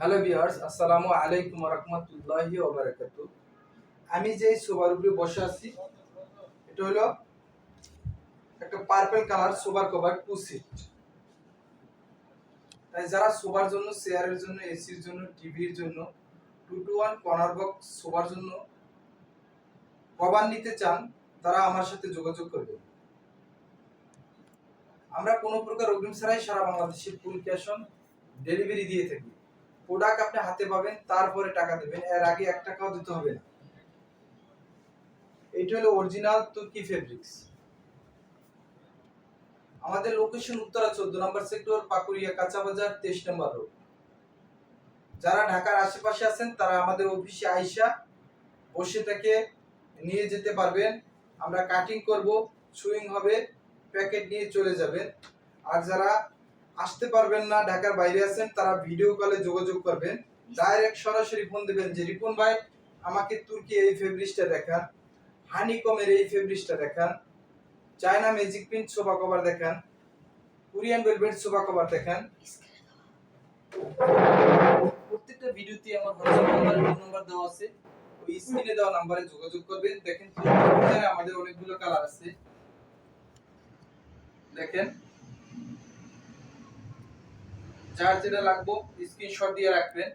Hello viewers, আসসালামু আলাইকুম রহমতুল্লাহি ওবারাকাতু আমি যে সোবার উপরে বসে আছি, এটা হলো একটা পার্পল কালার সোবার কভার টু সিট তাই যারা সোবার জন্য চেয়ারের জন্য এসির জন্য টিভির জন্য two two one corner box সোবার জন্য কভার নিতে চান, তারা আমার সাথে যোগাযোগ করবেন আমরা কোনো প্রকার অগ্রিম ছাড়াই সারা বাংলাদেশে ফুল ক্যাশ অন ডেলিভারি দিয়ে থাকি। প্রোডাক্ট আপনি হাতে পাবেন, তারপরে টাকা দেবেন। এর আগে এক টাকাও দিতে হবে না। এটা হলো অরিজিনাল তুর্কি ফেব্রিক্স আমাদের লোকেশন উত্তরা চোদ্দ নম্বর সেক্টর পাকুড়িয়া কাঁচা বাজার তেইশ নম্বর রোড যারা ঢাকার আশেপাশে আছেন, তারা আমাদের অফিসে আইসা বসে থেকে নিয়ে যেতে পারবেন। আমরা কাটিং করব সুইং হবে প্যাকেট নিয়ে চলে যাবেন। আর যারা আসতে পারবেন না, ঢাকার বাইরে আছেন, তারা ভিডিও কলে যোগাযোগ করবেন। ডাইরেক্ট সরাসরি ফোন দেবেন যে, রিপন ভাই, আমাকে তুর্কি এই ফেব্রিক্সটা দেখান হানিকমের এই ফেব্রিক্সটা দেখান China magic print sofa cover দেখান কোরিয়ান ভেলভেট সোফা কভার দেখান। প্রত্যেকটা ভিডিওতে আমার হোয়াটসঅ্যাপ নাম্বার ফোন নাম্বার দেওয়া আছে। ওই স্ক্রিনে দেওয়া নাম্বারে যোগাযোগ করবেন। দেখেন আমাদের অনেকগুলো কালার আছে। দেখেন। যার যেটা লাগবো স্ক্রিনশট দিয়ে রাখবেন।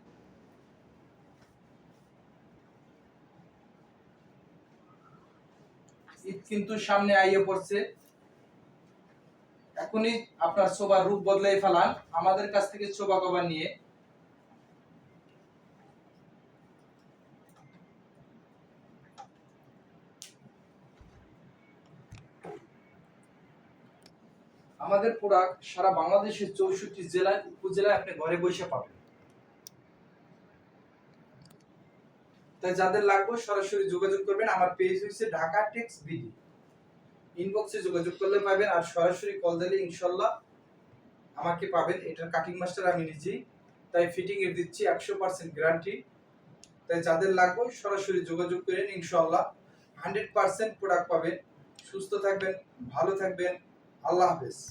ঈদ কিন্তু সামনে আইয়ে পড়ছে। এখনই আপনার সোবার রূপ বদলাই ফেলান। আমাদের কাছ থেকে সোবা কভার নিয়ে। আমাদের প্রোডাক্ট সারা বাংলাদেশের চৌষট্টি জেলায়, উপজেলায় আপনি ঘরে বসে পাবেন। তাই যাদের লাগবে সরাসরি যোগাযোগ করবেন। আমার পেজ হচ্ছে ঢাকা টেক্স বিডি ইনবক্সে যোগাযোগ করলে পাবেন আর সরাসরি কল দিলে ইনশাল্লাহ আমাকে পাবেন। এটার কাটিং মাস্টার আমি নিজেই। তাই ফিটিং এর দিচ্ছি একশো পার্সেন্ট গ্যারান্টি তাই যাদের লাগবে সরাসরি যোগাযোগ করেন ইনশাল্লাহ। হান্ড্রেড পার্সেন্ট প্রোডাক্ট পাবেন। সুস্থ থাকবেন, ভালো থাকবেন। আল্লাহ হাফেজ।